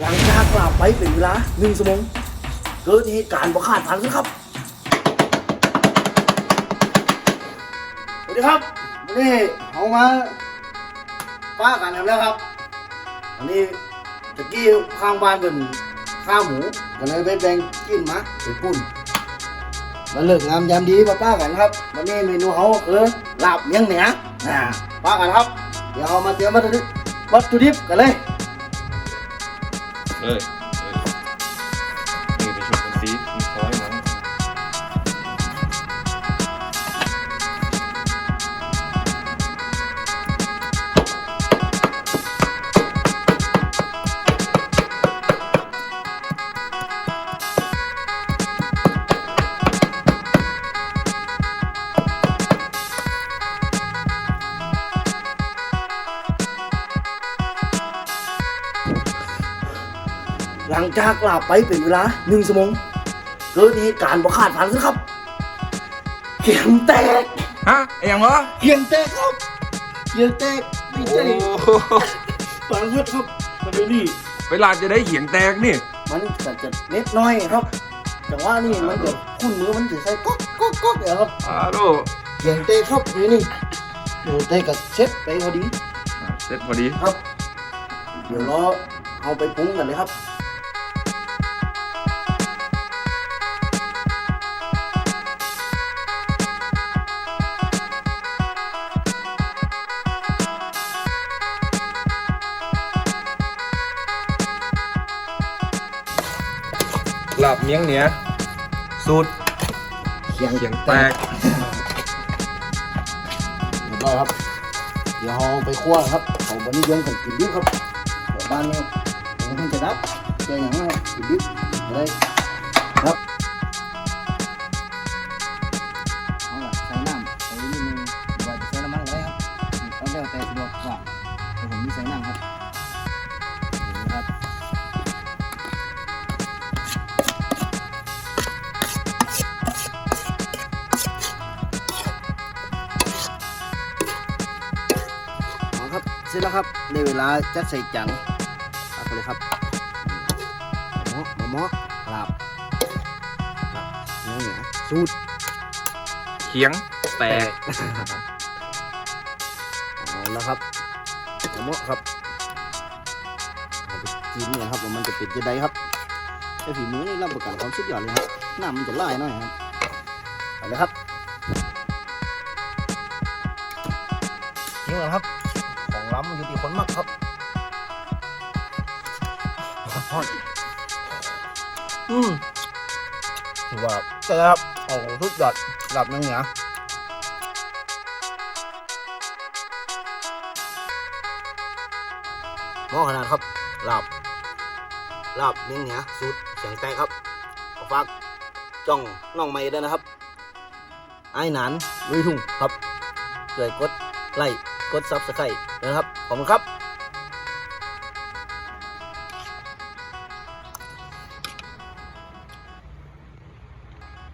หลังจากกลับไปเป็นเวลาหนึ่งชั่วโมงเกิดเหตุการณ์ประคาดฝันขึ้นครับสวัสดีครับวันนี้เอามาป้ากันแล้วครับอันนี้ตะกี้ข้างบ้านเป็นข้าวหมูก็เลยไปแบ่งกินมาไปปุ่นมาเลิกงามยามดีมาป้ากันครับวันนี้เมนูเขาคือลาบเมียงเหนืออ่าป้ากันครับ เดี๋ยวเรามาเตรียมวัตถุดิบวัตถุดิบกันเลย เหลังจากกลับไปเป็นเวลาหนึ่งชั่วโมงเกิดเหตุการณ์ประคาดฝันขึ้นครับ เขียงแตกฮะไอ้ยังวะเขียงแตกครับเขียงแตกไม่โอ้ใช่ฝันเพื่อครับมันดูนี่เวลาจะได้เขียงแตกนี่มันก็จะเล็กน้อยครับ แต่ว่านี่มันจะคุ้นมือมันจะใส่ก๊อกก๊อกก๊อกเนี่ยครับอาโลเขียงแตกครับนี่นี่เดี๋ยวแตกกับเช็ดไปพอดีอะเสร็จพอดีครับ เดี๋ยวเราเอาไปปรุงกันเลยครับ ลาบเมียงเหนียสูตรเขียงเขียงแตกเรียบร้อยครับ เดี๋ยวเราไปคั่วครับเขาบันนี้ยังกันกินดิบครับเดี๋ยวบ้านนี้ผมท่านจะดับเจออย่างนั้นครับกินดิบเลยครับ สร็จแล้วครับในเวลาจัดใส่จานตักไปเลยครับหมอหมอหมอลาบลาบเนื้อเหนียวสูตรเขียงแตกเอาละครับหมอหมอครับเอาไปกินกันครับว่ามันจะเป็นยังไงครับไอ้ฝีมือนี่รับประกันความสุดยอดเลยครับน้ำมันจะไล่หน่อยครับไปเลยครับนี่แหละครับ ของล้ำมันอยู่ที่คนมักครับอืมถือว่าใช่ครับโอ้โหสุดยอดหลับยังเนียวหม้อขนาดครับหลาบหลาบนื้อเนียสูตรเสียงแตกครับฝากจ้องน้องใหม่ด้วยนะครับไอ้หนานลุยทุ่งครับช่วยกดไลค์ กดซับสไครต์นะครับ ขอบคุณครับ